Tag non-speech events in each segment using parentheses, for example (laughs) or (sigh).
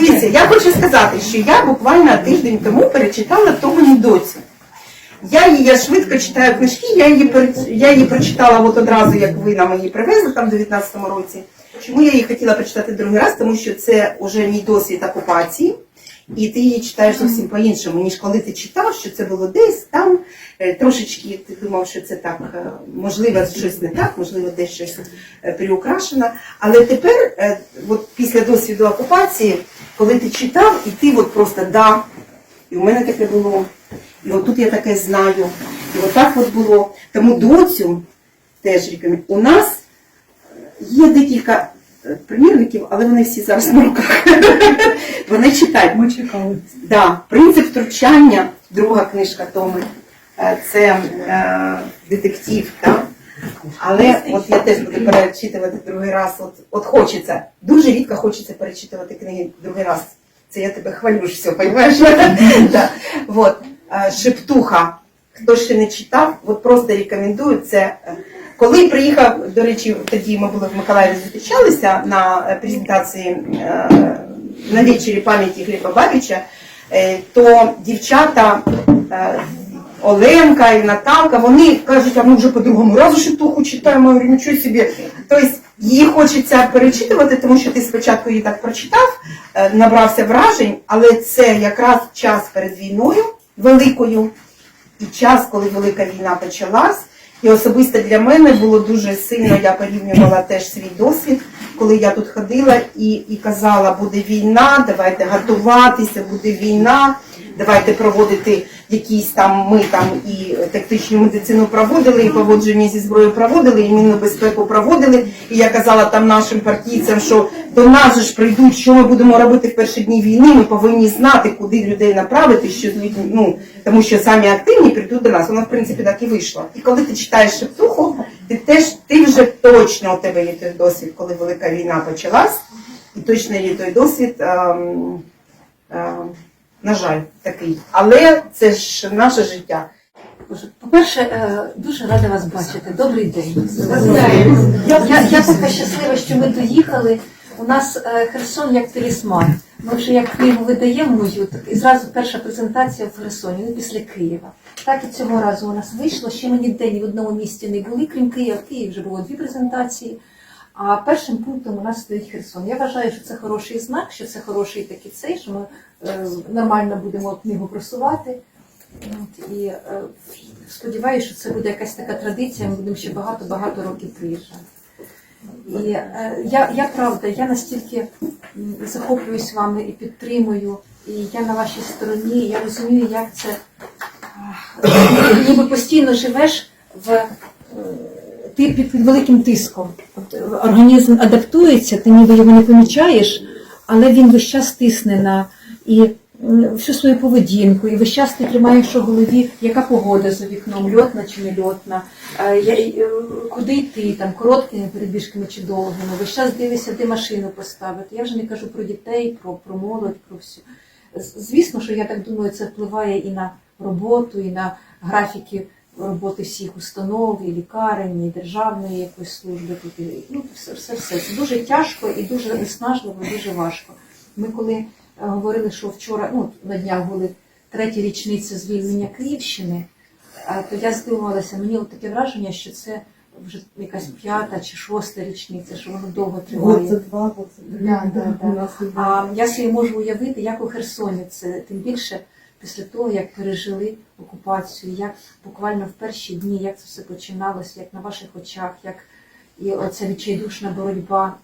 Дивіться, я хочу сказати, що я буквально тиждень тому перечитала Томані доцю. Я її я швидко читаю книжки, я її, я її прочитала от одразу, як ви нам її привезли там в 19-му році. Чому я її хотіла прочитати другий раз? Тому що це вже мій досвід окупації, і ти її читаєш зовсім по-іншому, ніж коли ти читав, що це було десь там, е, трошечки ти думав, що це так, е, можливо, щось не так, можливо, десь щось е, приукрашено. Але тепер, от після досвіду окупації, коли ти читав, і ти от просто да, і у мене таке було, і отут я таке знаю, і отак от було. Тому доцю теж рекомендую. У нас є декілька е, примірників, але вони всі зараз на руках. (laughs) Вони читають. Ми чекали. Да, принцип втручання, друга книжка Томи, е, це е, детектив, так? Але от я теж буду перечитувати другий раз. От, от хочеться, дуже рідко хочеться перечитувати книги другий раз. Це я тебе хвалю ж все, розумієш? (laughs) да. Е, Шептуха. Хто ще не читав, от просто рекомендую це. е, Коли приїхав, до речі, тоді ми були в Миколаєві зустрічалися на презентації е, на вечері пам'яті Гліба Бабіча, то дівчата Оленка і Наталка, вони кажуть, а ми вже по другому разу шептуху читаємо, я говорю, нічого собі. Тобто її хочеться перечитувати, тому що ти спочатку її так прочитав, е, набрався вражень, але це якраз час перед війною великою і час, коли велика війна почалась. І особисто для мене було дуже сильно, я порівнювала теж свій досвід, коли я тут ходила і, і казала, буде війна, давайте готуватися, буде війна, давайте проводити якісь там, ми там і тактичну медицину проводили, і поводження зі зброєю проводили, і мінну безпеку проводили. І я казала там нашим партійцям, що до нас ж прийдуть, що ми будемо робити в перші дні війни, ми повинні знати, куди людей направити, що ну, тому що самі активні прийдуть до нас. Воно, в принципі, так і вийшло. І коли ти читаєш шептуху, ти теж ти вже точно у тебе є той досвід, коли велика війна почалась, і точно є той досвід. Ем, ем, на жаль, такий. Але це ж наше життя. По-перше, е, дуже рада вас бачити. Добрий день. Я, я, така щаслива, що ми доїхали. У нас е, Херсон як талісман. Ми вже як книгу видаємо мою, так і зразу перша презентація в Херсоні, ну після Києва. Так і цього разу у нас вийшло. Ще ми ніде ні в одному місті не були, крім Києва. В Києві вже було дві презентації. А першим пунктом у нас стоїть Херсон. Я вважаю, що це хороший знак, що це хороший такий цей, що ми е, нормально будемо книгу просувати. От, і е, сподіваюся, що це буде якась така традиція, ми будемо ще багато-багато років приїжджати. І е, я, я правда, я настільки захоплююсь вами і підтримую, і я на вашій стороні, я розумію, як це ніби постійно живеш в ти під, великим тиском. От, е, організм адаптується, ти ніби його не помічаєш, але він весь час тисне на і всю свою поведінку, і весь час ти тримаєш у голові, яка погода за вікном, льотна чи не льотна, е, куди йти, там, короткими перебіжками чи довгими, весь час дивишся, де машину поставити. Я вже не кажу про дітей, про, про молодь, про всю. Звісно, що я так думаю, це впливає і на роботу, і на графіки роботи всіх установ, і лікарень, і державної якоїсь служби. Тут, ну, все, все, все. Це дуже тяжко і дуже виснажливо, дуже важко. Ми коли е, говорили, що вчора, ну, на днях були треті річниці звільнення Київщини, то я здивувалася, мені от таке враження, що це вже якась п'ята чи шоста річниця, що воно довго триває. Год це два, год це три. Да, да, да. А я собі можу уявити, як у Херсоні це тим більше після того, як пережили окупацію, як буквально в перші дні, як це все починалося, як на ваших очах, як і оця відчайдушна боротьба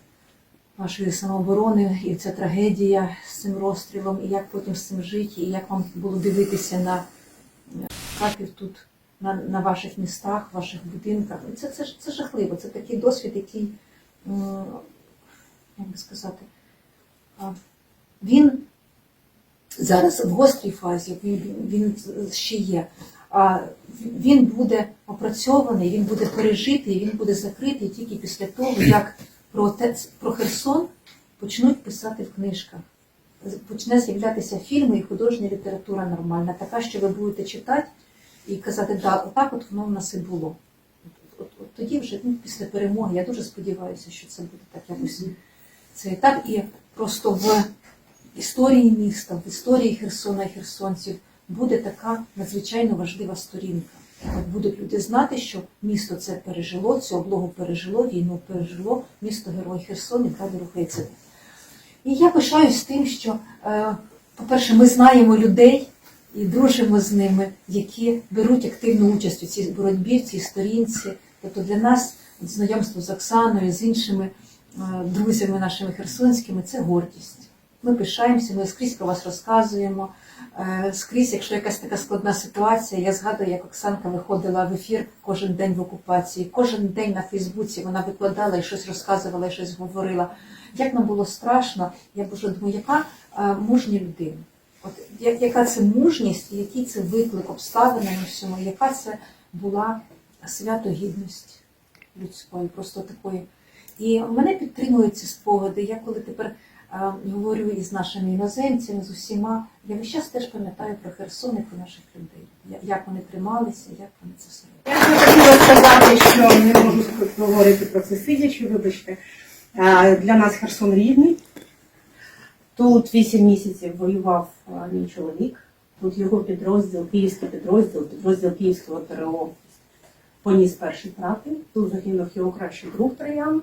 вашої самооборони, і ця трагедія з цим розстрілом, і як потім з цим жити, і як вам було дивитися на е, капів тут, на, на ваших містах, ваших будинках. Це, це, це жахливо. Це такий досвід, який, як би сказати, він зараз в гострій фазі, він, він ще є. А він буде опрацьований, він буде пережитий, він буде закритий тільки після того, як про, те, про Херсон почнуть писати в книжках. Почне з'являтися фільми і художня література нормальна, така, що ви будете читати і казати, да, отак от воно в нас і було. От, от, от тоді вже ну, після перемоги, я дуже сподіваюся, що це буде так якось цей етап. І просто в історії міста, в історії Херсона і херсонців буде така надзвичайно важлива сторінка. От будуть люди знати, що місто це пережило, цю облогу пережило, війну пережило, місто Герой Херсон і правда рухається. І я пишаюсь тим, що, е, по-перше, ми знаємо людей і дружимо з ними, які беруть активну участь у цій боротьбі, в цій сторінці. Тобто для нас знайомство з Оксаною, з іншими е, друзями нашими херсонськими це гордість. Ми пишаємося, ми скрізь про вас розказуємо. Е, Скрізь, якщо якась така складна ситуація, я згадую, як Оксанка виходила в ефір кожен день в окупації. Кожен день на Фейсбуці вона викладала і щось розказувала, і щось говорила. Як нам було страшно, я боже думаю, яка е, мужня людина. От яка це мужність, який це виклик обставинам всьому, яка це була святогідність людської, просто такої. І мене підтримують ці спогади. Я коли тепер говорю із нашими іноземцями, з усіма, я весь час теж пам'ятаю про Херсон і про наших людей. Як вони трималися, як вони це все. Я хотіла сказати, що не можу говорити про це сидячи, вибачте. Для нас Херсон рідний. Тут 8 місяців воював мій чоловік. Тут його підрозділ, київський підрозділ, підрозділ Київського ТРО поніс перші втрати. Тут загинув його кращий друг Троян.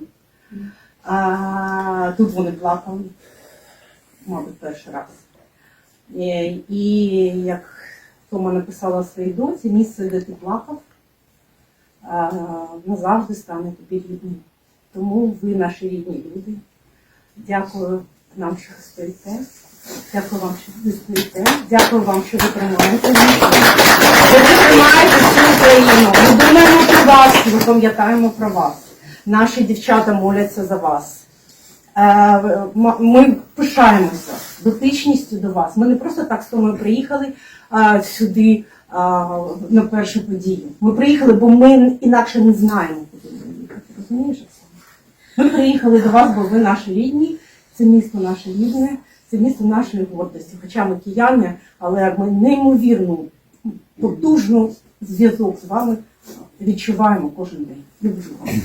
А, тут вони плакали, мабуть, перший раз. Е, І як Тома написала своїй доці, місце, де ти плакав, назавжди стане тобі рідним. Тому ви наші рідні люди. Дякую нам, що ви стоїте. Дякую вам, що ви стоїте. Дякую вам, що ви тримаєте. Ви тримаєте всю Україну. Ми думаємо про вас, ми пам'ятаємо про вас. Наші дівчата моляться за вас. Е, Ми пишаємося дотичністю до вас. Ми не просто так з Томою приїхали е, сюди е, на першу подію. Ми приїхали, бо ми інакше не знаємо, куди ми їхати. Розумієш? Ми приїхали до вас, бо ви наші рідні, це місто наше рідне, це місто нашої гордості. Хоча ми кияни, але ми неймовірну, потужну зв'язок з вами відчуваємо кожен день. Люблю вас.